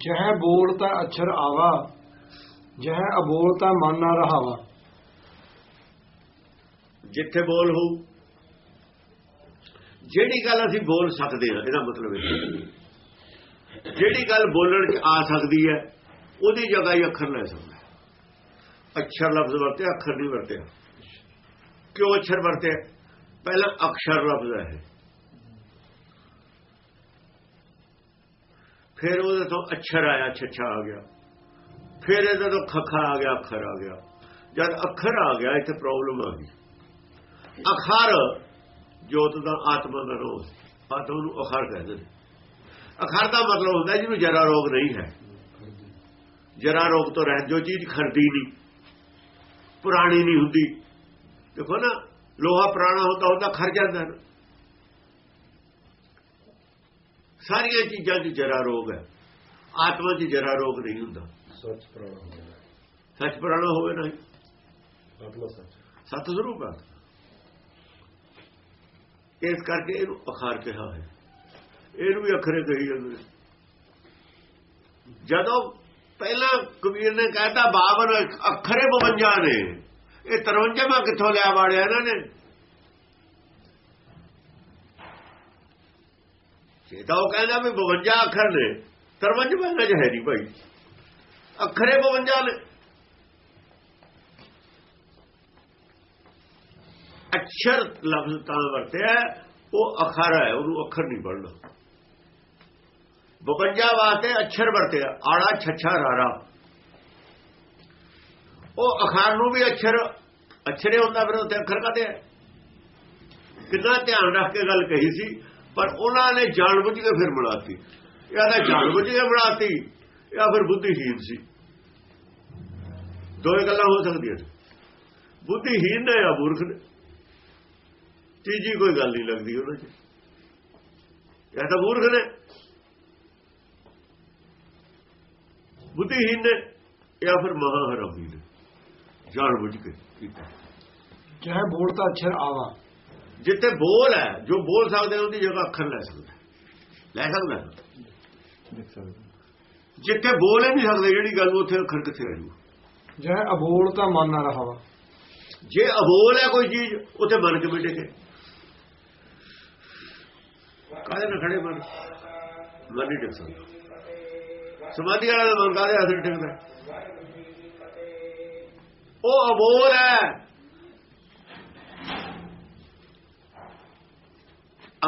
ਜਹ ਬੋਲ ਤਾਂ ਅਛਰ ਆਵਾ, ਜਹ ਅਬੋਲ ਤਾਂ ਮਨ ਨਾ ਰਹਾਵਾ। ਜਿੱਥੇ ਬੋਲ ਹੋ ਜਿਹੜੀ ਗੱਲ ਅਸੀਂ ਬੋਲ ਸਕਦੇ ਹਾਂ, ਇਹਦਾ ਮਤਲਬ ਇਹ ਜਿਹੜੀ ਗੱਲ ਬੋਲਣ ਚ ਆ ਸਕਦੀ ਹੈ, ਉਹਦੀ ਜਗ੍ਹਾ ਹੀ ਅੱਖਰ ਲੈ ਸਕਦਾ ਹੈ। ਅੱਖਰ ਲਫ਼ਜ਼ ਵਰਤੇ ਅੱਖਰ ਨਹੀਂ ਵਰਤਿਆ। ਕਿਉਂ ਅੱਖਰ ਵਰਤੇ ਪਹਿਲਾਂ ਅਕਸ਼ਰ ਲਫ਼ਜ਼ ਹੈ ਫਿਰ ਉਹਦੇ ਤੋਂ ਅੱਖਰ ਆਇਆ, ਛੱਛਾ ਆ ਗਿਆ। ਫਿਰ ਇਹਦੇ ਤੋਂ ਖਖਾ ਆ ਗਿਆ, ਅੱਖਰ ਆ ਗਿਆ। ਜਦ ਅੱਖਰ ਆ ਗਿਆ, ਇੱਥੇ ਪ੍ਰੋਬਲਮ ਆ ਗਈ। ਅਖਰ, ਜੋਤ ਦਾ ਆਤਮਾ ਦਾ ਰੋਗ ਆਤਮਾ ਨੂੰ ਅਖਰ ਕਹਿੰਦੇ ਨੇ। ਅਖਰ ਦਾ ਮਤਲਬ ਹੁੰਦਾ ਜਿਹਨੂੰ ਜਰਾ ਰੋਗ ਨਹੀਂ ਹੈ। ਜਰਾ ਰੋਗ ਤੋਂ ਰਹਿ ਜੋ ਚੀਜ਼ ਖਰਦੀ ਨਹੀਂ। ਪੁਰਾਣੀ ਨਹੀਂ ਹੁੰਦੀ। ਦੇਖੋ ਨਾ, ਲੋਹਾ ਪੁਰਾਣਾ ਹੁੰਦਾ ਹੁੰਦਾ ਖਰ ਜਾਂਦਾ ਨਾ। ਸਾਰੀਆਂ ਚੀਜ਼ਾਂ 'ਚ ਜਰਾ ਰੋਗ ਹੈ। ਆਤਮਾ 'ਚ ਜਰਾ ਰੋਗ ਨਹੀਂ ਹੁੰਦਾ। ਸੱਚ ਪ੍ਰਾਣਾ ਸੱਚ ਪੁਰਾਣਾ ਹੋਵੇ ਨਹੀਂ ਆਤਮਾ ਸੱਚ। ਸਤ ਸਰੂਪ ਹੈ। ਇਸ ਕਰਕੇ ਇਹਨੂੰ ਅਖਾਰ ਕਿਹਾ ਹੈ। ਇਹਨੂੰ ਵੀ ਅਖਰੇ ਕਹੀ ਜਾਂਦੇ। ਜਦੋਂ ਪਹਿਲਾਂ ਕਬੀਰ ਨੇ ਕਹਿਤਾ 52 ਅਖਰੇ 52 ਨੇ। ਇਹ 53ਵਾਂ ਕਿੱਥੋਂ ਲਿਆ ਵਾੜਿਆ ਇਹਨਾਂ ਨੇ? ਤਾਂ ਉਹ ਕਹਿੰਦਾ ਵੀ 52 ਅੱਖਰ ਨੇ। 53 ਇਹਨਾਂ ਚ ਹੈ ਨਹੀਂ ਭਾਈ। ਅੱਖਰੇ 52 ਨੇ। ਅਖਰ ਲਫ਼ਜ਼ ਤਾਂ ਵਰਤਿਆ, ਉਹ ਅਖਰ ਹੈ, ਉਹਨੂੰ ਅੱਖਰ ਨਹੀਂ ਪੜਨਾ 52 ਵਾਸਤੇ ਅੱਖਰ ਵਰਤਿਆ ਆੜਾ ਛੱਛਾ ਰਾਰਾ। ਉਹ ਅਖਰ ਨੂੰ ਵੀ ਅੱਖਰ ਅੱਛਰੇ ਹੁੰਦਾ ਫਿਰ ਉੱਥੇ ਅੱਖਰ ਕਾਦੇ ਕਿੰਨਾ ਧਿਆਨ ਰੱਖ ਕੇ ਗੱਲ ਕਹੀ ਸੀ ਪਰ ਉਹਨਾਂ ਨੇ ਜਾਣਬੁੱਝ ਕੇ ਫਿਰ ਬਣਾਤੀ। ਇਹ ਤਾਂ ਜਾਣਬੁੱਝ ਕੇ ਬਣਾਤੀ, ਜਾਂ ਫਿਰ ਬੁੱਧੀਹੀਨ ਸੀ। ਦੋਏ ਗੱਲਾਂ ਹੋ ਸਕਦੀਆਂ ਨੇ ਬੁੱਧੀਹੀਨ ਨੇ ਜਾਂ ਮੂਰਖ ਨੇ? ਤੀਜੀ ਕੋਈ ਗੱਲ ਨਹੀਂ ਲੱਗਦੀ ਉਹਨਾਂ 'ਚ। ਇਹ ਤਾਂ ਮੂਰਖ ਨੇ? ਬੁੱਧੀਹੀਨ ਨੇ ਜਾਂ ਫਿਰ ਮਹਾਹਰਾਮੀ ਨੇ। ਜਾਣ ਬੁੱਝ ਕੇ ਕੀਤਾ। ਚਾਹੇ ਬੋਲ ਤਾਂ ਅਛਰ ਆਵਾ। ਜਿੱਥੇ ਬੋਲ ਹੈ ਜੋ ਬੋਲ ਸਕਦੇ ਉਹਦੀ ਜਗ੍ਹਾ ਅੱਖਰ ਲੈ ਸਕਦਾ ਲੈ ਸਕਦਾ ਜਿੱਥੇ ਬੋਲ ਹੀ ਨਹੀਂ ਸਕਦੇ ਜਿਹੜੀ ਗੱਲ ਉੱਥੇ ਅੱਖਰ ਕਿੱਥੇ ਰਹਿ ਜੂ ਅਬੋਲ ਤਾਂ ਮਨ ਨਾ ਰਹਾਵਾ ਜੇ ਅਬੋਲ ਹੈ ਕੋਈ ਚੀਜ਼ ਉੱਥੇ ਮਨ ਕੇ ਬਿਟੇ ਕੇ ਕਾਹਦੇ ਨਾਲ ਖੜੇ ਮਨ? ਮਨ ਨਹੀਂ ਟਿਕ ਸਕਦਾ। ਸਮਾਧੀ ਵਾਲਾ ਦਾ ਮਨ ਕਾਹਦੇ ਅਸਰ ਟਿਕਦਾ ਉਹ ਅਬੋਲ ਹੈ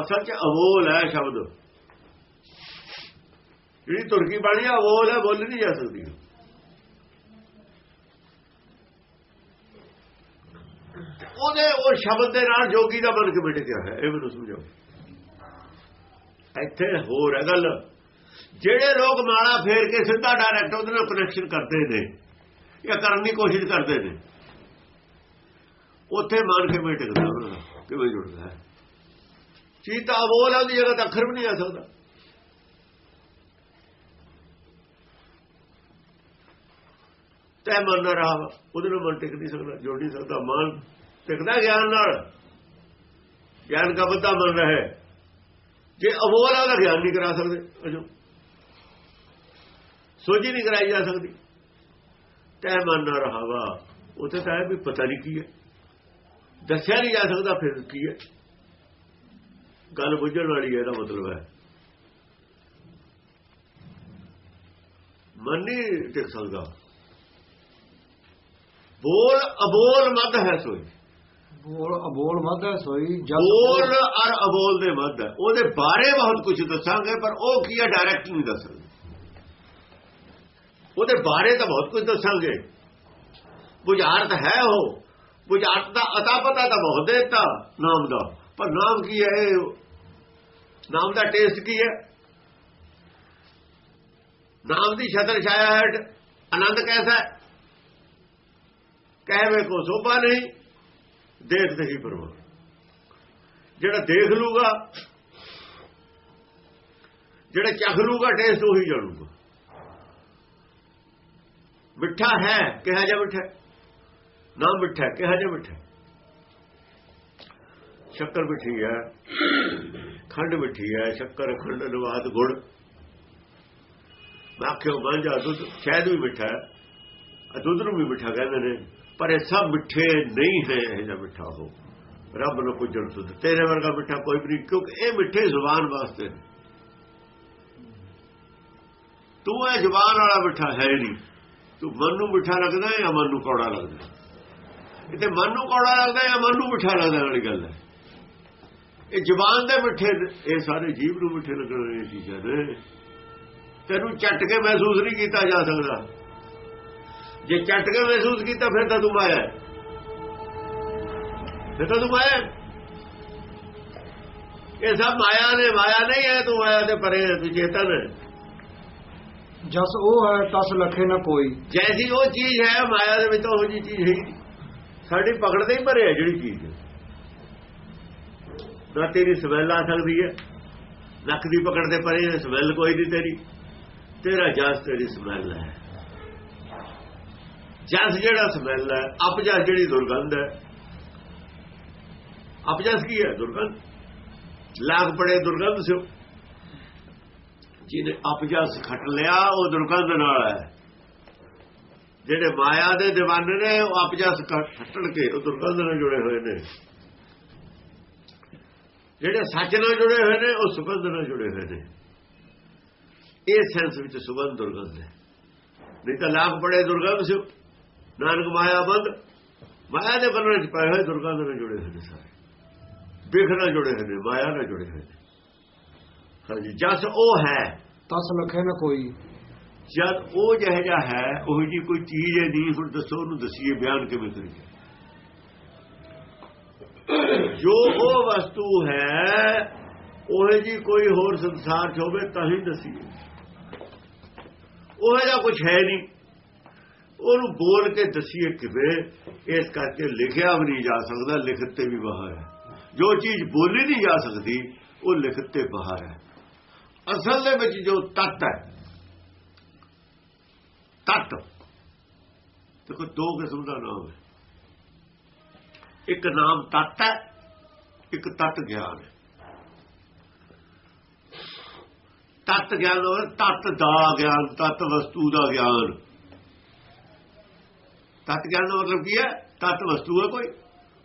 ਅਸਲ 'ਚ ਅਬੋਲ ਹੈ ਸ਼ਬਦ। ਜਿਹੜੀ ਤੁਰਕੀ ਬਾਣੀ ਹੈ ਅਬੋਲ ਹੈ, ਬੋਲ ਨਹੀਂ ਜਾ ਸਕਦੀ। ਉਹਦੇ, ਉਹ ਸ਼ਬਦ ਦੇ ਨਾਲ ਜੋਗੀ ਦਾ ਮਨ ਕਿਵੇਂ ਟਿਕਿਆ ਹੈ ਇਹ ਮੈਨੂੰ ਸਮਝਾਓ। ਇੱਥੇ ਹੋਰ ਹੈ ਗੱਲ। ਜਿਹੜੇ ਲੋਕ ਮਾਲਾ ਫੇਰ ਕੇ ਸਿੱਧਾ ਡਾਇਰੈਕਟ ਉਹਦੇ ਨਾਲ ਕਨੈਕਸ਼ਨ ਕਰਦੇ ਨੇ, ਜਾਂ ਕਰਨ ਦੀ ਕੋਸ਼ਿਸ਼ ਕਰਦੇ ਨੇ, ਉੱਥੇ ਮਨ ਕਿਵੇਂ ਟਿਕਦਾ ਉਹਨਾਂ ਦਾ ਕਿਵੇਂ ਜੁੜਦਾ ਹੈ? ਚੀਜ਼ ਤਾਂ ਬੋਲ ਉਹਦੀ ਜਗ੍ਹਾ ਤਾਂ ਅੱਖਰ ਵੀ ਨਹੀਂ ਆ ਸਕਦਾ। ਤੈ ਮਨ ਨਾ ਰਹਾ ਉਹਦੇ ਨਾਲ ਮਨ ਟਿਕ ਨਹੀਂ ਸਕਦਾ, ਜੁੜ ਨਹੀਂ ਸਕਦਾ। ਮਨ ਟਿਕਦਾ ਗਿਆਨ ਨਾਲ। ਗਿਆਨ ਦਾ ਬੱਦਾ ਮਨ ਰਹੇ। ਜੇ ਅਬੋਲ ਉਹਦਾ ਗਿਆਨ ਨਹੀਂ ਕਰਾ ਸਕਦੇ। ਅਜੋ। ਸੋਝੀ ਨਹੀਂ ਕਰਾਈ ਜਾ ਸਕਦੀ। ਤੈ ਮਨ ਨਾ ਰਹਾਵਾ ਉੱਥੇ ਤਾਂ ਇਹ ਵੀ ਪਤਾ ਨਹੀਂ ਕੀ ਹੈ। ਦੱਸਿਆ ਨਹੀਂ ਜਾ ਸਕਦਾ ਫਿਰ ਕੀ ਹੈ। ਗੱਲ ਬੁੱਝਣ ਵਾਲੀ ਹੈ ਇਹਦਾ ਮਤਲਬ ਹੈ। ਮਨ ਨਹੀਂ ਟਿਕ ਸਕਦਾ। ਬੋਲ ਅਬੋਲ ਮਦ ਹੈ ਸੋਈ। ਬੋਲ ਅਬੋਲ ਮਦ ਹੈ ਸੋਈ ਬੋਲ ਔਰ ਅਬੋਲ ਦੇ ਮੱਧ ਹੈ। ਉਹਦੇ ਬਾਰੇ ਬਹੁਤ ਕੁਝ ਦੱਸਾਂਗੇ ਪਰ ਉਹ ਕੀ ਹੈ ਡਾਇਰੈਕਟ ਨਹੀਂ ਦੱਸਾਂਗੇ ਉਹਦੇ ਬਾਰੇ ਤਾਂ ਬਹੁਤ ਕੁਝ ਦੱਸਾਂਗੇ। ਬੁਝਾਰਤ ਹੈ ਉਹ। ਬੁਝਾਰਤ ਦਾ ਅਤਾ ਪਤਾ ਤਾਂ ਬਹੁਤ ਦੇਤਾ ਨਾਮ ਦਾ। ਪਰ ਨਾਮ ਕੀ ਹੈ? ਨਾਮ ਦਾ ਟੇਸਟ ਕੀ ਹੈ? ਨਾਮ ਦੀ ਛਤਰ ਛਾਇਆ ਹੈ, ਆਨੰਦ ਕੈਸਾ ਹੈ? ਕਹਿਵੇ ਕੋ ਸੋਭਾ ਨਹੀਂ ਦੇਖਦੇ ਹੀ ਪਰਵਾਹ। ਜਿਹੜਾ ਦੇਖ ਲੂਗਾ, ਜਿਹੜਾ ਚੱਖ ਲੂਗਾ ਟੇਸਟ ਉਹੀ ਜਾਣੂਗਾ। ਮਿੱਠਾ ਹੈ, ਕਿਹਾ ਜਾ ਮਿੱਠਾ ਨਾ ਮਿੱਠਾ, ਕਿਹਾ ਜਾ ਮਿੱਠਾ ਸ਼ੱਕਰ ਮਿੱਠੀ ਹੈ। ਖੰਡ ਮਿੱਠੀ ਹੈ, ਸ਼ੱਕਰ, ਖੰਡ, ਨਵਾਦ, ਗੁੜ। ਮੈਂ ਆਖਿਓ ਗਾਂਜਾ ਦੁੱਧ ਸ਼ਾਇਦ ਵੀ ਮਿੱਠਾ ਹੈ। ਦੁੱਧ ਨੂੰ ਵੀ ਮਿੱਠਾ ਕਹਿੰਦੇ ਨੇ, ਪਰ ਇਹ ਸਭ ਮਿੱਠੇ ਨਹੀਂ ਹੈ, ਇਹ ਜਿਹਾ ਮਿੱਠਾ ਹੋ ਰੱਬ ਨੂੰ ਪੁੱਜਣ ਸੁਧ ਤੇਰੇ ਵਰਗਾ ਮਿੱਠਾ ਕੋਈ ਵੀ ਨਹੀਂ, ਕਿਉਂਕਿ ਇਹ ਮਿੱਠੇ ਜ਼ੁਬਾਨ ਵਾਸਤੇ ਤੂੰ ਇਹ ਜ਼ੁਬਾਨ ਵਾਲਾ ਮਿੱਠਾ ਹੈ ਨਹੀਂ। ਤੂੰ ਮਨ ਨੂੰ ਮਿੱਠਾ ਲੱਗਦਾ ਹੈ ਜਾਂ ਮਨ ਨੂੰ ਕੌੜਾ ਲੱਗਦਾ ਇਹ ਮਨ ਨੂੰ ਕੌੜਾ ਲੱਗਦਾ ਹੈ ਜਾਂ ਮਨ ਨੂੰ ਮਿੱਠਾ ਲੱਗਦਾ ਵਾਲੀ ਗੱਲ ਹੈ। ਇਹ ਜ਼ੁਬਾਨ ਦੇ ਮਿੱਠੇ ਇਹ ਸਾਰੇ ਜੀਵ ਨੂੰ ਮਿੱਠੇ ਲੱਗਣ ਵਾਲੀਆਂ ਚੀਜ਼ਾਂ ਨੇ ਤੈਨੂੰ ਚੱਟ ਕੇ ਮਹਿਸੂਸ ਨਹੀਂ ਕੀਤਾ ਜਾ ਸਕਦਾ ਜੇ ਚੱਟ ਕੇ ਮਹਿਸੂਸ ਕੀਤਾ ਫਿਰ ਤਾਂ ਤੂੰ ਮਾਇਆ। ਫਿਰ ਤਾਂ ਤੂੰ ਮਾਇਆ। ਇਹ ਸਭ ਮਾਇਆ ਨੇ ਮਾਇਆ ਨਹੀਂ ਹੈ ਤੂੰ ਮਾਇਆ ਦੇ ਪਰੇ ਤੂੰ ਚੇਤਨ ਹੈ ਜਸ ਉਹ ਹੈ ਤਸ ਲਖੇ ਨਾ ਕੋਈ ਜੈਸੀ ਉਹ ਚੀਜ਼ ਹੈ ਮਾਇਆ ਦੇ ਵਿੱਚ ਉਹ ਜੀ ਚੀਜ਼ ਹੈ। ਸਾਡੀ ਪਕੜ ਦੇ ਹੀ ਭਰੇ ਹੈ ਜਿਹੜੀ ਚੀਜ਼ ਨਾ ਤੇਰੀ ਸਮੈਲ ਆ ਸਕਦੀ ਹੈ। ਨੱਕ ਦੀ ਪਕੜ ਦੇ ਪਰੇ ਹੈ ਸਮੈਲ ਕੋਈ ਨਹੀਂ ਤੇਰੀ। ਤੇਰਾ ਜਸ ਤੇਰੀ ਸਮੈਲ ਹੈ। ਜਸ ਜਿਹੜਾ ਸਮੈਲ ਹੈ ਅਪਜਸ ਜਿਹੜੀ ਦੁਰਗੰਧ ਹੈ। ਅਪਜਸ ਕੀ ਹੈ? ਦੁਰਗੰਧ। ਲਾਗ ਪੜੇ ਦੁਰਗੰਧ ਸਿਓ। ਜਿਹਨੇ ਅਪਜਸ ਖੱਟ ਲਿਆ, ਉਹ ਦੁਰਗੰਧ ਨਾਲ ਹੈ। ਜਿਹੜੇ ਮਾਇਆ ਦੇ دیਵਾਨੇ ਨੇ, ਉਹ ਅਪਜਸ ਖੱਟਣ ਕੇ ਉਹ ਦੁਰਗੰਧ ਨਾਲ ਜੁੜੇ ਹੋਏ ਨੇ। ਜਿਹੜੇ ਸੱਚ ਨਾਲ ਜੁੜੇ ਹੋਏ ਨੇ ਉਹ ਸੁਗੰਧ ਨਾਲ ਜੁੜੇ ਹੋਏ ਨੇ। ਇਹ ਸੈਂਸ ਵਿੱਚ ਸੁਗੰਧ ਦੁਰਗੰਧ ਹੈ। ਨਹੀਂ ਤਾਂ ਲਾਗ ਪੜੇ ਦੁਰਗੰਧ ਸਿਓ ਨਾਨਕ ਮਾਇਆ ਬੰਦ। ਮਾਇਆ ਦੇ ਬੰਨਣ ਚ ਪਏ ਹੋਏ ਦੁਰਗੰਧ ਨਾਲ ਜੁੜੇ ਹੋਏ ਨੇ ਸਾਰੇ। ਬਿਖ ਨਾਲ ਜੁੜੇ ਹੋਏ ਨੇ ਮਾਇਆ ਨਾਲ ਜੁੜੇ ਹੋਏ ਨੇ। ਹਾਂਜੀ ਜਸ ਉਹ ਹੈ। ਤਸ ਲਖੇ ਨਾ ਕੋਈ। ਜਦ ਉਹ ਜਿਹੋ ਜਿਹਾ ਹੈ ਉਹ ਜੀ ਕੋਈ ਚੀਜ਼ ਹੈ ਨਹੀਂ ਹੁਣ ਦੱਸੋ ਉਹਨੂੰ ਦਸੀਏ ਬਿਆਨ ਕਿਵੇਂ ਕਰੀਏ? ਜੋ ਉਹ ਵਸਤੂ ਹੈ, ਉਹ ਜੀ ਕੋਈ ਹੋਰ ਸੰਸਾਰ 'ਚ ਹੋਵੇ ਤਾਂ ਹੀ ਦਸੀਏ। ਉਹ ਜਿਹਾ ਕੁਝ ਹੈ ਨਹੀਂ। ਉਹਨੂੰ ਬੋਲ ਕੇ ਦਸੀਏ ਕਿਵੇਂ, ਇਸ ਕਰਕੇ ਲਿਖਿਆ ਵੀ ਨਹੀਂ ਜਾ ਸਕਦਾ, ਲਿਖਤ ਤੇ ਵੀ ਬਾਹਰ ਹੈ। ਜੋ ਚੀਜ਼ ਬੋਲੀ ਨਹੀਂ ਜਾ ਸਕਦੀ, ਉਹ ਲਿਖਤ ਤੇ ਬਾਹਰ ਹੈ। ਅਸਲ ਦੇ ਵਿੱਚ ਜੋ ਤੱਤ ਹੈ, ਤੱਤ। ਦੇਖੋ, ਦੋ ਕਿਸਮ ਦਾ ਨਾਮ ਹੈ। ਇੱਕ ਨਾਮ ਤੱਤ ਹੈ ਇੱਕ ਤੱਤ ਗਿਆਨ ਹੈ। ਤੱਤ ਗਿਆਨ ਉਹ ਤੱਤ ਦਾ ਗਿਆਨ, ਤੱਤ ਵਸਤੂ ਦਾ ਗਿਆਨ। ਤੱਤ ਗਿਆਨ ਦਾ ਮਤਲਬ ਕੀ ਹੈ? ਤੱਤ ਵਸਤੂ ਹੈ ਕੋਈ।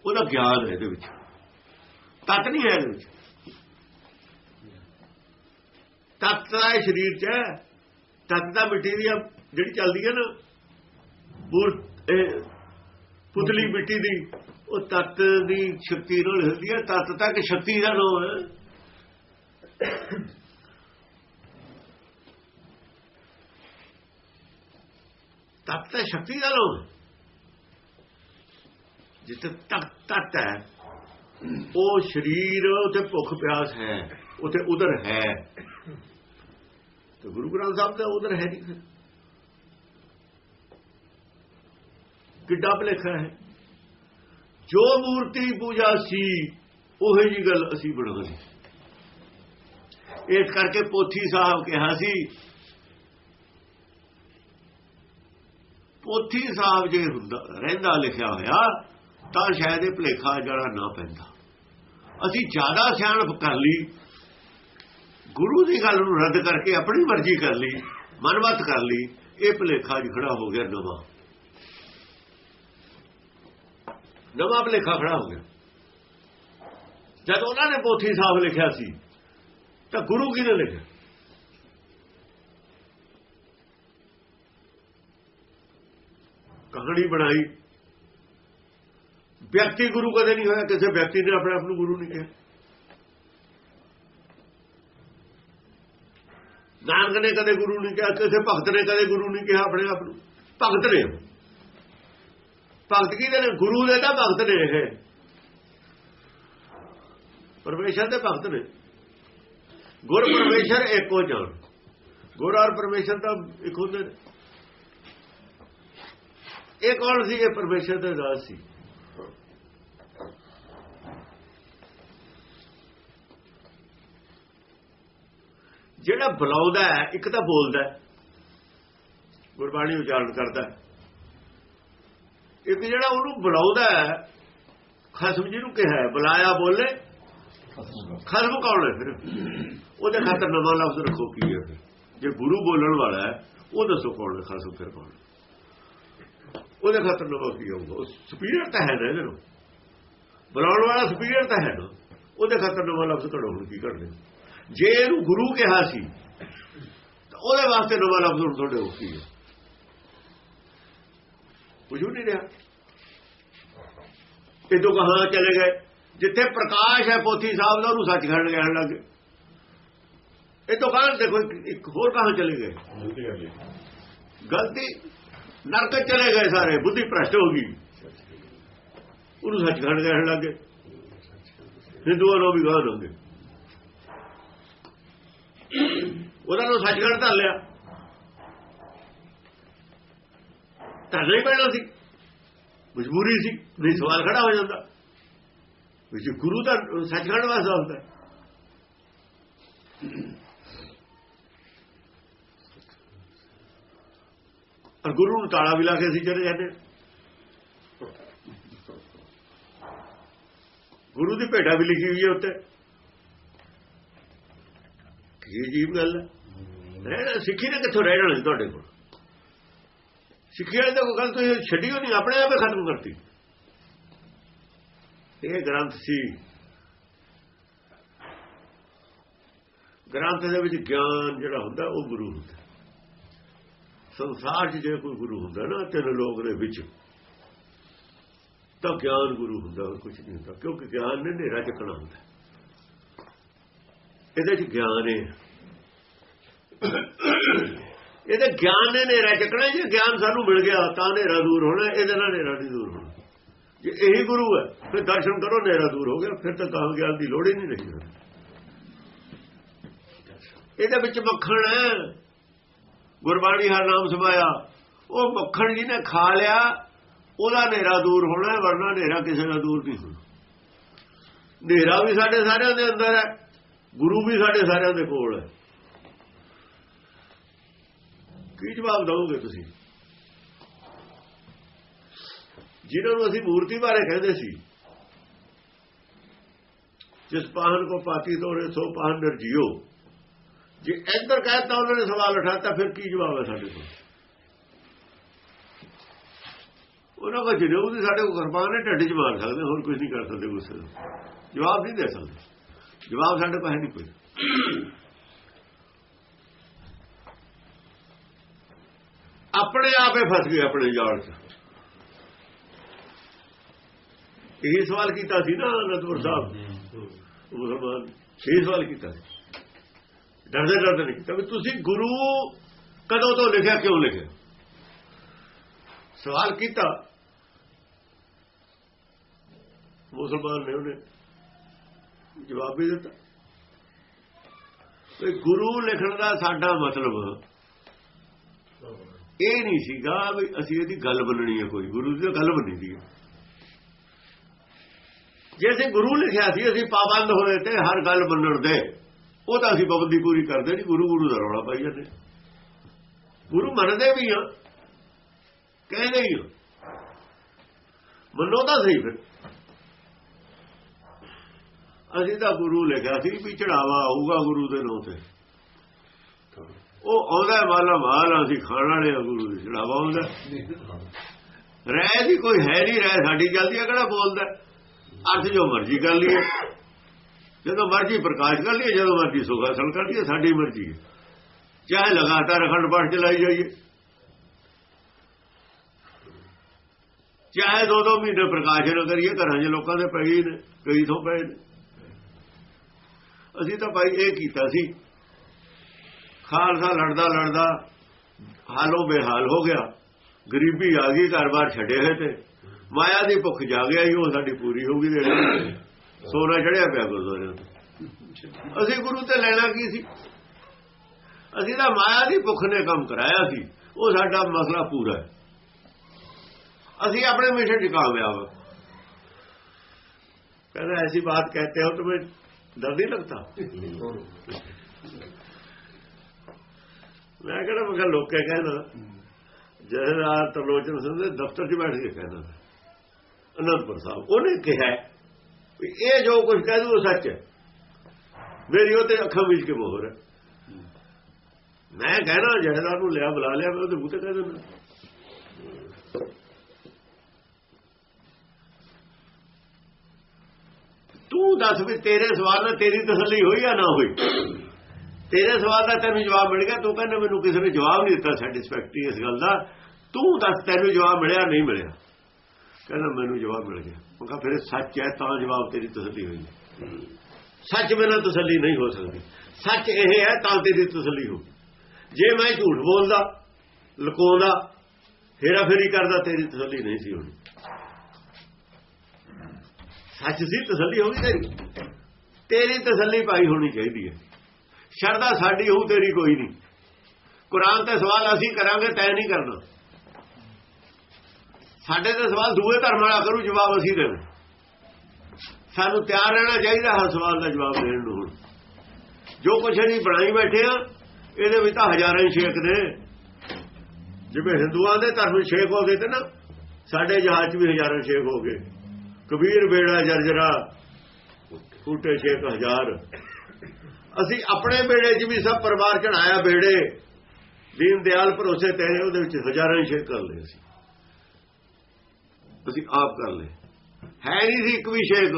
ਉਹਦਾ ਗਿਆਨ ਹੈ ਇਹਦੇ ਵਿੱਚ। ਤੱਤ ਨਹੀਂ ਹੈ ਇਹਦੇ ਵਿੱਚ। ਤੱਤ ਦਾ ਇਹ ਸਰੀਰ ਚ ਹੈ। ਤੱਤ ਦਾ ਮਿੱਟੀ ਦੀ ਜਿਹੜੀ ਚੱਲਦੀ ਹੈ ਨਾ। ਬੂਰ ਪੁਤਲੀ ਮਿੱਟੀ ਦੀ। ਉਹ ਤੱਤ ਦੀ ਸ਼ਕਤੀ ਨਾਲ ਹਿਲਦੀ ਹੈ, ਤੱਤ ਤੱਕ ਸ਼ਕਤੀ ਦਾ ਨਾਮ ਹੈ। ਤੱਤ ਤਾਂ ਸ਼ਕਤੀ ਦਾ ਨਾਮ ਜਿੱਥੇ ਤੱਕ ਤੱਤ ਹੈ, ਉਹ ਸਰੀਰ ਉਤੇ ਭੁੱਖ ਪਿਆਸ ਹੈ ਉਤੇ ਉਧਰ ਹੈ। ਤੇ ਗੁਰੂ ਗ੍ਰੰਥ ਸਾਹਿਬ ਦਾ ਉਧਰ ਹੈ ਨਹੀਂ। ਫਿਰ ਕਿੱਡਾ ਭਲੇਖਾ ਹੈ। ਜੋ ਮੂਰਤੀ ਪੂਜਾ ਸੀ, ਉਹੇ ਜੀ ਗੱਲ ਅਸੀਂ ਬਣਾ ਲਈ ਇਸ ਕਰਕੇ ਪੋਥੀ ਸਾਹਿਬ ਕਿਹਾ ਸੀ, ਪੋਥੀ ਸਾਹਿਬ ਜੇ ਹੁੰਦਾ, ਰਹਿੰਦਾ ਲਿਖਿਆ ਹੋਇਆ, ਤਾਂ ਸ਼ਾਇਦ ਇਹ ਭਲੇਖਾ ਜਿਹੜਾ ਨਾ ਪੈਂਦਾ। ਅਸੀਂ ਜ਼ਿਆਦਾ ਸਿਆਣਪ ਕਰ ਲਈ, ਗੁਰੂ ਦੀ ਗੱਲ ਨੂੰ ਰੱਦ ਕਰਕੇ ਆਪਣੀ ਮਰਜ਼ੀ ਕਰ ਲਈ, ਮਨਮਤ ਕਰ ਲਈ, ਇਹ ਭਲੇਖਾ ਖੜਾ ਹੋ ਗਿਆ ਨਵਾਂ। ਨਵਾਂ ਭਲੇਖਾ ਖੜਾ ਹੋ ਗਿਆ। ਜਦ ਉਹਨਾਂ ਨੇ ਪੋਥੀ ਸਾਹਿਬ ਲਿਖਿਆ ਸੀ, ਤਾਂ ਗੁਰੂ ਕਿਹਨੇ ਲਿਖਿਆ? ਕਹਾਣੀ ਬਣਾਈ। ਵਿਅਕਤੀ ਗੁਰੂ ਕਦੇ ਨਹੀਂ ਹੋਇਆ, ਕਿਸੇ ਵਿਅਕਤੀ ਨੇ ਆਪਣੇ ਆਪ ਨੂੰ ਗੁਰੂ ਨਹੀਂ ਕਿਹਾ। ਨਾਨਕ ਨੇ ਕਦੇ ਗੁਰੂ ਨਹੀਂ ਕਿਹਾ, ਕਿਸੇ ਭਗਤ ਨੇ ਕਦੇ ਗੁਰੂ ਨਹੀਂ ਕਿਹਾ, ਆਪਣੇ ਆਪ ਨੂੰ। ਭਗਤ ਨੇ। ਭਗਤ ਕੀ ਨੇ? ਗੁਰੂ ਦੇ ਤਾਂ ਭਗਤ ਨੇ ਇਹ। ਪਰਮੇਸ਼ਰ ਦੇ ਭਗਤ ਨੇ। ਗੁਰ ਪਰਮੇਸ਼ਰ ਇੱਕੋ ਜਾਣ। ਗੁਰ ਔਰ ਪਰਮੇਸ਼ਰ ਤਾਂ ਇੱਕ ਹੁੰਦੇ ਨੇ। ਇਹ ਕੌਣ ਸੀ? ਇਹ ਪਰਮੇਸ਼ਰ ਦਾ ਦਾਸ ਸੀ। ਜਿਹੜਾ ਬੁਲਾਉਂਦਾ ਹੈ, ਇੱਕ ਤਾਂ ਬੋਲਦਾ ਹੈ। ਗੁਰਬਾਣੀ ਉਚਾਰਨ ਕਰਦਾ ਹੈ। ਇੱਕ ਜਿਹੜਾ ਉਹਨੂੰ ਬੁਲਾਉਂਦਾ ਹੈ, ਖਸਮ ਜੀ ਨੂੰ ਕਿਹਾ ਬੁਲਾਇਆ ਬੋਲੇ, ਖਸਮ ਕੌਣ ਹੈ ਫਿਰ? ਉਹਦੇ ਖਾਤਰ ਨਵਾਂ ਲਫ਼ਜ਼ ਰੱਖੋ ਕੀ ਹੈ ਫਿਰ? ਜੇ ਗੁਰੂ ਬੋਲਣ ਵਾਲਾ ਹੈ, ਉਹ ਦੱਸੋ ਕੌਣ ਹੈ ਖਾਸੋ ਫਿਰ ਕੌਣ ਉਹਦੇ ਖਾਤਰ ਨਵਾਂ ਕੀ ਹੋਊਗਾ? ਸੁਪੀਰੀਅਰ ਤਾਂ ਹੈ ਨਾ ਇਹਦੇ ਨੂੰ ਬੁਲਾਉਣ ਵਾਲਾ ਸੁਪੀਰੀਅਰ ਤਾਂ ਹੈ ਨਾ। ਉਹਦੇ ਖਾਤਰ ਨਵਾਂ ਲਫ਼ਜ਼ ਘੜੋ ਹੁਣ ਕੀ ਕਰਦੇ ਜੇ ਇਹਨੂੰ ਗੁਰੂ ਕਿਹਾ ਸੀ, ਤਾਂ ਉਹਦੇ ਵਾਸਤੇ ਨਵਾਂ ਲਫ਼ਜ਼ ਹੁਣ ਤੁਹਾਡੇ ਹੋ ਕੀ ਹੈ? ਕੁਝ ਨਹੀਂ ਰਿਹਾ। ਇਹ ਤੋਂ ਕਹਾਂ ਚਲੇ ਗਏ। ਜਿੱਥੇ ਪ੍ਰਕਾਸ਼ ਹੈ ਪੋਥੀ ਸਾਹਿਬ ਦਾ ਉਹਨੂੰ ਸੱਚਖੰਡ ਕਹਿਣ ਲੱਗੇ ਇਹ ਤੋਂ ਕਹਾਂ ਦੇਖੋ ਇੱਕ- ਹੋਰ ਕਹਾਂ ਚਲੇ ਗਏ। ਗਲਤੀ ਨਰਕ ਚਲੇ ਗਏ ਸਾਰੇ ਬੁੱਧੀ ਭ੍ਰਸ਼ਟ ਹੋ ਗਈ। ਉਹਨੂੰ ਸੱਚਖੰਡ ਕਹਿਣ ਲੱਗੇ ਹਿੰਦੂਆਂ ਨੂੰ ਵੀ ਗਾਹ ਹੋਗੇ ਉਹਨਾਂ ਨੂੰ ਸੱਚਖੰਡ ਧਰ ਲਿਆ। ਧਰਨਾ ਹੀ ਪੈਣਾ ਸੀ। ਮਜਬੂਰੀ ਸੀ, ਨਹੀਂ ਸਵਾਲ ਖੜਾ ਹੋ ਜਾਂਦਾ। ਵੀ ਗੁਰੂ ਦਾ ਸੱਚਖੰਡ ਵਾਸਤਾ ਹੁੰਦਾ। ਹੈ। ਗੁਰੂ ਨੂੰ ਤਾਲਾ ਵੀ ਲਾ ਕੇ ਅਸੀਂ ਚਲੇ ਜਾਂਦੇ। ਗੁਰੂ ਦੀ ਭੇਟਾ ਵੀ ਲਿਖੀ ਹੋਈ ਹੈ ਉੱਤੇ। ਕੀ ਅਜੀਬ ਗੱਲ ਹੈ। ਰਹਿਣਾ ਸਿੱਖੀ ਨੇ ਕਿੱਥੋਂ ਰਹਿ ਜਾਣਾ ਸੀ ਤੁਹਾਡੇ ਕੋਲ? ਸਿੱਖੀ ਵਾਲੇ ਤਾਂ ਕੋਈ ਗੱਲ ਤੁਸੀਂ ਛੱਡਿਓ ਨਹੀਂ, ਆਪਣੇ ਆਪੇ ਖਤਮ ਕਰਤੀ। ਇਹ ਗ੍ਰੰਥ ਸੀ। ਗ੍ਰੰਥ ਦੇ ਵਿੱਚ ਗਿਆਨ ਜਿਹੜਾ ਹੁੰਦਾ, ਉਹ ਗੁਰੂ ਹੁੰਦਾ। ਸੰਸਾਰ 'ਚ ਜੇ ਕੋਈ ਗੁਰੂ ਹੁੰਦਾ ਨਾ, ਤਿੰਨ ਲੋਕ ਦੇ ਵਿੱਚ, ਤਾਂ ਗਿਆਨ ਗੁਰੂ ਹੁੰਦਾ, ਹੋਰ ਕੁਝ ਨਹੀਂ ਹੁੰਦਾ, ਕਿਉਂਕਿ ਗਿਆਨ ਨੇ ਹਨੇਰਾ ਚੱਕਣਾ ਹੁੰਦਾ। ਇਹਦੇ 'ਚ ਗਿਆਨ ਹੈ ਇਹਦੇ ਗਿਆਨ ਨੇ ਹਨੇਰਾ ਚੱਕਣਾ ਜੇ ਗਿਆਨ ਸਾਨੂੰ ਮਿਲ ਗਿਆ, ਤਾਂ ਹਨੇਰਾ ਦੂਰ ਹੋਣਾ, ਇਹਦੇ ਨਾਲ ਹਨੇਰਾ ਨਹੀਂ ਦੂਰ ਹੋਣਾ। ਜੇ ਇਹੀ ਗੁਰੂ ਹੈ, ਫਿਰ ਦਰਸ਼ਨ ਕਰੋ, ਹਨੇਰਾ ਦੂਰ ਹੋ ਗਿਆ, ਫਿਰ ਤਾਂ ਤਾਂ ਗਿਆਨ ਦੀ ਲੋੜ ਹੀ ਨਹੀਂ ਰਹੀ। ਇਹਦੇ ਵਿੱਚ ਮੱਖਣ ਹੈ। ਗੁਰਬਾਣੀ ਹਰ ਨਾਮ ਸਮਾਇਆ। ਉਹ ਮੱਖਣ ਜੀ ਨੇ ਖਾ ਲਿਆ, ਉਹਦਾ ਹਨੇਰਾ ਦੂਰ ਹੋਣਾ ਵਰਨਾ ਹਨੇਰਾ ਕਿਸੇ ਦਾ ਦੂਰ ਨਹੀਂ ਹੋਣਾ। ਹਨੇਰਾ ਵੀ ਸਾਡੇ ਸਾਰਿਆਂ ਦੇ ਅੰਦਰ ਹੈ, ਗੁਰੂ ਵੀ ਸਾਡੇ ਸਾਰਿਆਂ ਦੇ ਕੋਲ ਹੈ। ਕੀ ਜਵਾਬ ਦਵੋਗੇ ਤੁਸੀਂ? ਜਿਨ੍ਹਾਂ ਨੂੰ ਅਸੀਂ ਮੂਰਤੀ ਬਾਰੇ ਕਹਿੰਦੇ ਸੀ, ਜਿਸ ਪਾਹਨ ਕੋ ਪਾਤੀ ਤੋੜੇ ਸੋ ਪਾਹਨ ਨਿਰਜੀਓ ਜੇ ਇੱਧਰ ਕਹਿਤਾ, ਉਹਨਾਂ ਨੇ ਸਵਾਲ ਉਠਾਤਾ, ਫਿਰ ਕੀ ਜਵਾਬ ਹੈ ਸਾਡੇ ਕੋਲ? ਉਹਨਾਂ ਕੋਲ ਜਿਹੜੇ ਉਹਦੀ ਸਾਡੇ ਕੋਲ ਕੁਰਬਾਨ ਨੇ ਢੱਡ 'ਚ ਮਾਰ ਸਕਦੇ, ਹੋਰ ਕੁਝ ਨਹੀਂ ਕਰ ਸਕਦੇ ਗੁੱਸੇ ਦਾ ਜਵਾਬ ਨਹੀਂ ਦੇ ਸਕਦੇ। ਜਵਾਬ ਸਾਡੇ ਕੋਲ ਹੈ ਨਹੀਂ ਕੋਈ। ਆਪਣੇ ਆਪੇ ਫਸ ਗਏ ਆਪਣੇ ਜਾਲ 'ਚ। ਇਹ ਸਵਾਲ ਕੀਤਾ ਸੀ ਨਾ ਅਨੰਦਪੁਰ ਸਾਹਿਬ। ਮੁਸਲਮਾਨ, ਇਹ ਸਵਾਲ ਕੀਤਾ ਸੀ। ਡਰਦੇ ਡਰਦੇ ਨਹੀਂ ਕੀਤਾ ਵੀ ਤੁਸੀਂ ਗੁਰੂ ਕਦੋਂ ਤੋਂ ਲਿਖਿਆ, ਕਿਉਂ ਲਿਖਿਆ? ਸਵਾਲ ਕੀਤਾ। ਮੁਸਲਮਾਨ ਨੇ ਉਹਨੇ ਜਵਾਬ ਵੀ ਦਿੱਤਾ। ਵੀ ਗੁਰੂ ਲਿਖਣ ਦਾ ਸਾਡਾ ਮਤਲਬ ਇਹ ਨਹੀਂ ਸੀਗਾ ਵੀ ਅਸੀਂ ਇਹਦੀ ਗੱਲ ਬੰਨਣੀ ਹੈ ਕੋਈ, ਗੁਰੂ ਦੀ ਤਾਂ ਗੱਲ ਬੰਨੀ ਦੀ ਜੇ ਅਸੀਂ ਗੁਰੂ ਲਿਖਿਆ ਸੀ, ਅਸੀਂ ਪਾਬੰਦ ਹੋਏ ਤੇ ਹਰ ਗੱਲ ਮੰਨਣ ਦੇ। ਉਹ ਤਾਂ ਅਸੀਂ ਪਾਬੰਦੀ ਪੂਰੀ ਕਰਦੇ ਨਹੀਂ, ਗੁਰੂ ਗੁਰੂ ਦਾ ਰੌਲਾ ਪਾਈ ਜਾਂਦੇ। ਗੁਰੂ ਮੰਨਦੇ ਵੀ ਆ, ਕਹਿੰਦੇ ਹੀ ਆ। ਮੰਨੋ ਤਾਂ ਸਹੀ ਫਿਰ। ਅਸੀਂ ਤਾਂ ਗੁਰੂ ਲਿਖਿਆ ਸੀ ਵੀ ਚੜਾਵਾ ਆਊਗਾ ਗੁਰੂ ਦੇ ਨਾਂ ਤੇ। ਉਹ ਆਉਂਦਾ ਵਾਲਾ ਮਾਲ ਅਸੀਂ ਖਾਣ ਵਾਲੇ ਆ ਗੁਰੂ ਦੀ ਚੜਾਵਾ ਆਉਂਦਾ ਰਹਿ ਦੀ ਕੋਈ ਹੈ ਨਹੀਂ, ਰਹਿ ਸਾਡੀ ਜਲਦੀ ਆ ਕਿਹੜਾ ਬੋਲਦਾ? ਅਰਥ ਜੋ ਮਰਜ਼ੀ ਕਰ ਲਈਏ। ਜਦੋਂ ਮਰਜ਼ੀ ਪ੍ਰਕਾਸ਼ ਕਰ ਲਈਏ, ਜਦੋਂ ਮਰਜ਼ੀ ਸੁਖਾਸਨ ਕਰ ਲਈਏ, ਸਾਡੀ ਮਰਜ਼ੀ ਹੈ। ਚਾਹੇ ਲਗਾਤਾਰ ਅਖੰਡ ਪਾਠ ਚਲਾਈ ਜਾਈਏ। ਚਾਹੇ ਦੋ ਦੋ ਮਹੀਨੇ ਪ੍ਰਕਾਸ਼ ਕਰੀਏ, ਘਰਾਂ 'ਚ ਲੋਕਾਂ ਦੇ ਪਏ ਨੇ, ਕਈ ਤੋਂ ਪਏ ਨੇ। ਅਸੀਂ ਤਾਂ ਭਾਈ ਇਹ ਕੀਤਾ ਸੀ ਖਾਲਸਾ ਲੜਦਾ ਲੜਦਾ ਹਾਲੋ ਬੇਹਾਲ ਹੋ ਗਿਆ। ਗਰੀਬੀ ਆ ਗਈ, ਘਰ-ਬਾਰ ਛੱਡੇ ਹੋਏ ਤੇ। ਮਾਇਆ ਦੀ ਭੁੱਖ ਜਾ ਗਿਆ ਗਈ ਉਹ ਸਾਡੀ ਪੂਰੀ ਹੋ ਗਈ ਦੇਣੀ ਸੋਨਾ ਚੜਿਆ ਪਿਆ ਗੁਰਦੁਆਰੇ ਅਸੀਂ ਗੁਰੂ ਤੇ ਲੈਣਾ ਕੀ ਸੀ? ਅਸੀਂ ਤਾਂ ਮਾਇਆ ਦੀ ਭੁੱਖ ਨੇ ਕੰਮ ਕਰਾਇਆ ਸੀ। ਉਹ ਸਾਡਾ ਮਸਲਾ ਪੂਰਾ ਹੈ। ਅਸੀਂ ਆਪਣੇ ਮਿਸ਼ਨ ਟਿਕਾ ਲਿਆ ਵਾ। ਕਹਿੰਦਾ, ਐਸੀ ਬਾਤ ਕਹਤੇ ਹੋ ਤੁਮੇ ਡਰ ਨਹੀਂ ਲੱਗਦਾ। ਮੈਂ ਕਿਹੜਾ ਮੈਂ ਕਿਹਾ ਲੋਕੇ ਕਹਿਣਾ ਜਹਰਾਰ ਤਰਲੋਚਨ ਸਿੰਘ ਦੇ ਦਫ਼ਤਰ 'ਚ ਬੈਠ ਕੇ ਕਹਿਣਾ ਅਨੰਦਪੁਰ ਸਾਹਿਬ, ਉਹਨੇ ਕਿਹਾ ਵੀ ਇਹ ਜੋ ਕੁਝ ਕਹਿ ਦੂ ਸੱਚ ਹੈ। ਮੇਰੀ ਉਹ ਤੇ ਅੱਖਾਂ ਵਿੱਚ ਕੇ ਮੋਹਰ ਹੈ? ਮੈਂ ਕਹਿਣਾ, ਜਹਦਾਰ ਨੂੰ ਲਿਆ, ਬੁਲਾ ਲਿਆ, ਮੈਂ ਉਹਦੇ ਮੂੰਹ ਤੇ ਕਹਿ ਦਿੰਦਾ। ਤੂੰ ਦੱਸ ਵੀ ਤੇਰੇ ਸਵਾਲ ਨਾਲ ਤੇਰੀ ਤਸੱਲੀ ਹੋਈ ਜਾਂ ਨਾ ਹੋਈ? ਤੇਰੇ ਸਵਾਲ ਦਾ ਤੈਨੂੰ ਜਵਾਬ ਮਿਲ ਗਿਆ, ਤੂੰ ਕਹਿੰਦਾ ਮੈਨੂੰ ਕਿਸੇ ਨੇ ਜਵਾਬ ਨਹੀਂ ਦਿੱਤਾ ਸੈਟੀਸਫੈਕਟਰੀ ਇਸ ਗੱਲ ਦਾ। ਤੂੰ ਦੱਸ, ਤੈਨੂੰ ਜਵਾਬ ਮਿਲਿਆ, ਨਹੀਂ ਮਿਲਿਆ? ਕਹਿੰਦਾ ਮੈਨੂੰ ਜਵਾਬ ਮਿਲ ਗਿਆ। ਉਹ ਕਹਿੰਦਾ ਫਿਰ ਸੱਚ ਹੈ, ਤਾਂ ਜਵਾਬ ਤੇਰੀ ਤਸੱਲੀ ਹੋਈ ਹੈ। ਸੱਚ ਬਿਨਾਂ ਤਸੱਲੀ ਨਹੀਂ ਹੋ ਸਕਦੀ। ਸੱਚ ਇਹ ਹੈ, ਤਾਂ ਤੇਰੀ ਤਸੱਲੀ ਹੋ ਜੇ ਮੈਂ ਝੂਠ ਬੋਲਦਾ, ਲੁਕਾਉਂਦਾ ਫੇਰਾ ਫੇਰੀ ਕਰਦਾ, ਤੇਰੀ ਤਸੱਲੀ ਨਹੀਂ ਸੀ ਹੋਣੀ। ਸੱਚ ਸੀ, ਤਸੱਲੀ ਹੋਣੀ ਤੇਰੀ। ਤੇਰੀ ਤਸੱਲੀ ਪਾਈ ਹੋਣੀ ਚਾਹੀਦੀ ਹੈ। ਸ਼ਰਧਾ ਸਾਡੀ ਹੋਊ, ਤੇਰੀ ਕੋਈ ਨਹੀਂ। ਕੁਰਾਨ ਤੇ ਸਵਾਲ ਅਸੀਂ ਕਰਾਂਗੇ, ਤੈਅ ਨਹੀਂ ਕਰਨਾ। ਸਾਡੇ ਤੇ ਸਵਾਲ ਦੂਏ ਧਰਮ ਵਾਲਾ ਕਰੂ, ਜਵਾਬ ਅਸੀਂ ਦੇਣਾ। ਸਾਨੂੰ ਤਿਆਰ ਰਹਿਣਾ ਚਾਹੀਦਾ, ਹਰ ਸਵਾਲ ਦਾ ਜਵਾਬ ਦੇਣ ਨੂੰ ਹੁਣ। ਜੋ ਕੁਛ ਅਸੀਂ ਬਣਾਈ ਬੈਠੇ ਆ, ਇਹਦੇ ਵਿੱਚ ਤਾਂ ਹਜ਼ਾਰਾਂ ਹੀ ਛੇਕ ਨੇ। ਜਿਵੇਂ ਹਿੰਦੂਆਂ ਦੇ ਧਰਮ ਛੇਕ ਹੋ ਗਏ ਤੇ ਨਾ, ਸਾਡੇ ਜਹਾਜ਼ 'ਚ ਵੀ ਹਜ਼ਾਰਾਂ ਛੇਕ ਹੋ ਗਏ। ਕਬੀਰ, ਬੇੜਾ, ਜਰਜਰਾ ਫੂਟੇ ਛੇਕ ਹਜ਼ਾਰ। ਅਸੀਂ ਆਪਣੇ ਬੇੜੇ 'ਚ ਵੀ ਸਭ ਪਰਿਵਾਰ ਚੜਾਇਆ ਬੇੜੇ। ਦੀਨ ਦਿਆਲ ਭਰੋਸੇ ਤੇਰੇ ਉਹਦੇ ਵਿੱਚ ਹਜ਼ਾਰਾਂ ਹੀ ਕਰ ਲਏ ਅਸੀਂ। ਅਸੀਂ ਆਪ ਕਰ ਲਏ। ਹੈ ਨਹੀਂ ਸੀ ਇੱਕ ਵੀ ਸ਼ੇਖ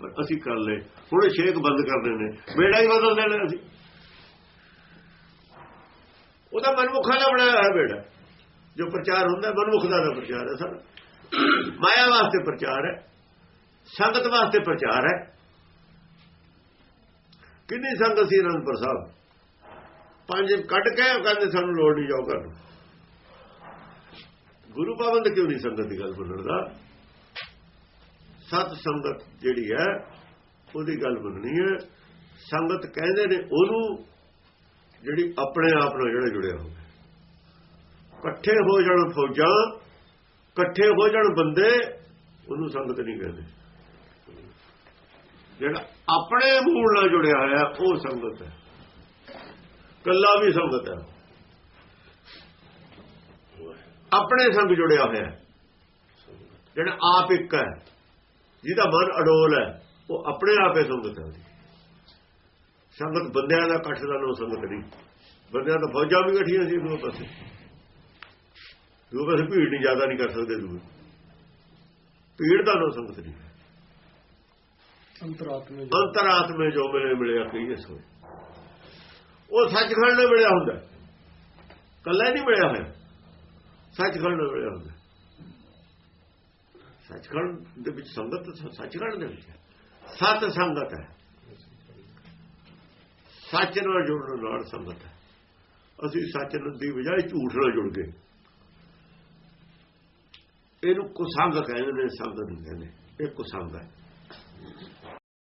ਪਰ ਅਸੀਂ ਕਰ ਲਏ। ਹੁਣ ਸ਼ੇਖ ਬੰਦ ਕਰ ਦੇਣੇ ਬੇੜਾ ਹੀ ਬਦਲ ਦੇਣਾ ਅਸੀਂ। ਉਹਦਾ ਮਨਮੁਖਾਂ ਦਾ ਬਣਾਇਆ ਹੋਇਆ ਬੇੜਾ। ਜੋ ਪ੍ਰਚਾਰ ਹੁੰਦਾ ਮਨਮੁਖਤਾ ਦਾ ਪ੍ਰਚਾਰ ਹੈ ਸਾਰਾ ਮਾਇਆ ਵਾਸਤੇ ਪ੍ਰਚਾਰ ਹੈ। ਸੰਗਤ ਵਾਸਤੇ ਪ੍ਰਚਾਰ ਹੈ। ਕਿੰਨੀ ਸੰਗਤ ਸੀ ਅਨੰਦਪੁਰ ਸਾਹਿਬ? ਪੰਜ ਕੱਢ ਕੇ ਕਹਿੰਦੇ ਸਾਨੂੰ ਲੋੜ ਨਹੀਂ ਜਾਓ ਕਰਨ ਗੁਰੂ ਪਾਬੰਦ ਕਿਉਂ ਨਹੀਂ ਸੰਗਤ ਦੀ ਗੱਲ ਮੰਨਣ ਦਾ? ਸਤ ਸੰਗਤ ਜਿਹੜੀ ਹੈ, ਉਹਦੀ ਗੱਲ ਮੰਨਣੀ ਹੈ। ਸੰਗਤ ਕਹਿੰਦੇ ਨੇ ਉਹਨੂੰ ਜਿਹੜੀ ਆਪਣੇ ਆਪ ਨਾਲ ਜਿਹੜਾ ਜੁੜਿਆ ਹੋਵੇ ਇਕੱਠੇ ਹੋ ਜਾਣ ਫੌਜਾਂ, ਇਕੱਠੇ ਹੋ ਜਾਣ ਬੰਦੇ, ਉਹਨੂੰ ਸੰਗਤ ਨਹੀਂ ਕਹਿੰਦੇ। ਜਿਹੜਾ ਆਪਣੇ ਮੂਲ ਨਾਲ ਜੁੜਿਆ ਹੋਇਆ ਉਹ ਸੰਗਤ ਹੈ। ਕੱਲਾ ਵੀ ਸੰਗਤ ਹੈ। ਆਪਣੇ ਸੰਗ ਜੁੜਿਆ ਹੋਇਆ ਜਿਹੜਾ ਆਪ ਇੱਕ ਹੈ, ਜਿਹਦਾ ਮਨ ਅਡੋਲ ਹੈ, ਉਹ ਆਪਣੇ ਆਪੇ ਸੰਗਤ ਹੈ। ਸੰਗਤ ਬੰਦਿਆਂ ਦਾ ਇਕੱਠ ਦਾ ਨੋ ਸੰਗਤ ਨਹੀਂ। ਬੰਦਿਆਂ ਤਾਂ ਫੌਜਾਂ ਵੀ ਇਕੱਠੀਆਂ ਸੀ ਦੋ ਪਾਸੇ। ਦੋ ਪਾਸੇ ਭੀੜ ਨਹੀਂ, ਜ਼ਿਆਦਾ ਨਹੀਂ ਕਰ ਸਕਦੇ ਦੂਰ ਭੀੜ ਦਾ ਨੋ ਸੰਗਤ ਨਹੀਂ। ਅੰਤਰਾਤਮੇ ਅੰਤਰਾਤਮੇ ਜੋ ਮਿਲੇ, ਮਿਲਿਆ ਕਹੀਏ ਸੋ। ਉਹ ਸੱਚਖੰਡ ਨਾਲ ਮਿਲਿਆ ਹੁੰਦਾ। ਕੱਲਾ ਨਹੀਂ ਮਿਲਿਆ ਹੋਇਆ। ਸੱਚਖੰਡ ਨਾਲ ਮਿਲਿਆ ਹੁੰਦਾ। ਸੱਚਖੰਡ ਦੇ ਵਿੱਚ ਸੰਗਤ ਸੱਚਖੰਡ ਦੇ ਵਿੱਚ ਹੈ। ਸਤ ਸੰਗਤ ਹੈ। ਸੱਚ ਨਾਲ ਜੁੜਨ ਨਾਲ ਸੰਗਤ ਹੈ। ਅਸੀਂ ਸੱਚ ਦੀ ਬਜਾਏ ਝੂਠ ਨਾਲ ਜੁੜ ਗਏ। ਇਹਨੂੰ ਕੁਸੰਗ ਕਹਿੰਦੇ ਨੇ, ਸੰਗਤ ਨਹੀਂ ਕਹਿੰਦੇ ਇਹ ਕੁਸੰਗ ਹੈ।